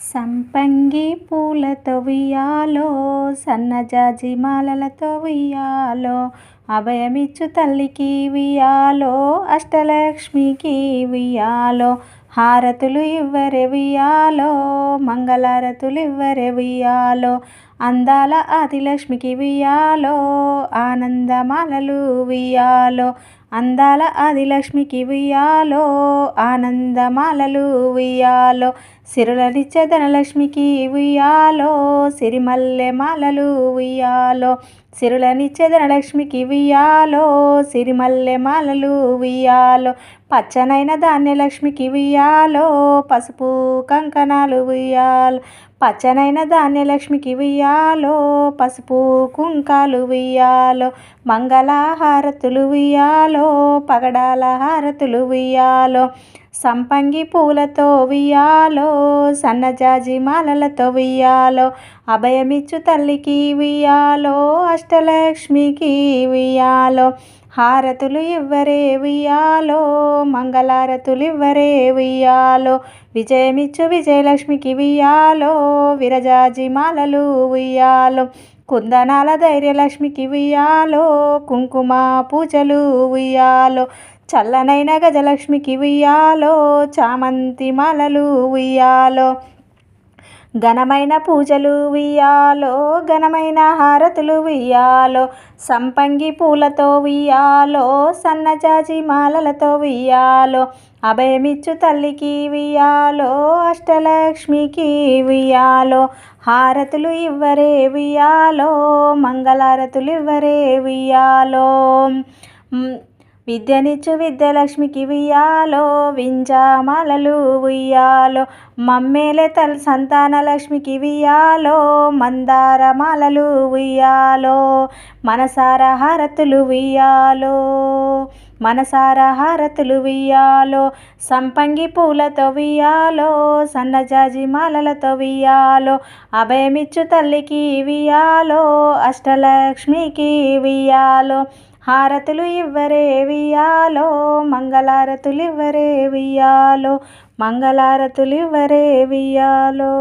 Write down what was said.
సంపంగి పూలతో వియ్యాలో సన్నజాజి మాలలతో వియ్యాలో అభయమిచ్చు తల్లికి వియ్యాలో అష్టలక్ష్మికి ఉయ్యాలో హారతులు ఇవ్వరే వియ్యాలో మంగళారతులు ఇవ్వరే వియ్యాలో అందాల ఆదిలక్ష్మికి వియ్యాలో ఆనందమాలలు వియ్యాలో అందాల ఆదిలక్ష్మికి ఉయ్యాలో ఆనందమాలలు ఉయ్యాలో సిరులనిచ్చే ధనలక్ష్మికి ఉయ్యాలో సిరిమల్లె మాలలు ఉయ్యాలో సిరులనిచ్చే ధనలక్ష్మికి ఉయ్యాలో సిరిమల్లె మాలలు ఉయ్యాలో పచ్చనైన ధాన్యలక్ష్మికి వియ్యాలో పసుపు కంకణాలు వియ్యాలో పచ్చనైన ధాన్యలక్ష్మికి వియ్యాలో పసుపు కుంకాలు వియ్యాలో మంగళహారతులు వియ్యాలో పగడాల హారతులు వియ్యాలో సంపంగి పూలతో వియ్యాలో సన్నజాజి మాలలతో వియ్యాలో అభయమిచ్చు తల్లికి వియ్యాలో అష్టలక్ష్మికి వియ్యాలో హారతులు ఇవ్వరే ఉయ్యాలో మంగళారతులు ఇవ్వరే ఉయ్యాలో. విజయమిచ్చు విజయలక్ష్మికి వియ్యాలో విరజాజి మాలలు ఉయ్యాలో. కుందనాల ధైర్యలక్ష్మికి ఉయ్యాలో కుంకుమ పూజలు ఉయ్యాలో. చల్లనైన గజలక్ష్మికి ఉయ్యాలో చామంతి మాలలు ఉయ్యాలో. ఘనమైన పూజలు వియ్యాలో ఘనమైన హారతులు వియ్యాలో సంపంగి పూలతో వియ్యాలో సన్నజాజి మాలలతో వియ్యాలో అభయమిచ్చు తల్లికి వియ్యాలో అష్టలక్ష్మికి వియ్యాలో హారతులు ఇవ్వరే వియ్యాలో మంగళారతులు ఇవ్వరే వియ్యాలో విద్యనిచ్చు విద్యలక్ష్మికి వియ్యాలో వింజామాలలు ఉయ్యాలో మమ్మేలే తల్ సంతానలక్ష్మికి వియ్యాలో మందారమాలలు ఉయ్యాలో మనసార హారతులు వియ్యాలో మనసార హారతులు వియ్యాలో సంపంగి పూలతో వియ్యాలో సన్నజాజి మాలలతో వియ్యాలో అభయమిచ్చు తల్లికి వియ్యాలో అష్టలక్ష్మికి వియ్యాలో హారతులు ఇవ్వరే వియ్యాలో మంగళారతులు ఇవ్వరే వియ్యాలో మంగళారతులు ఇవ్వరే వియ్యాలో.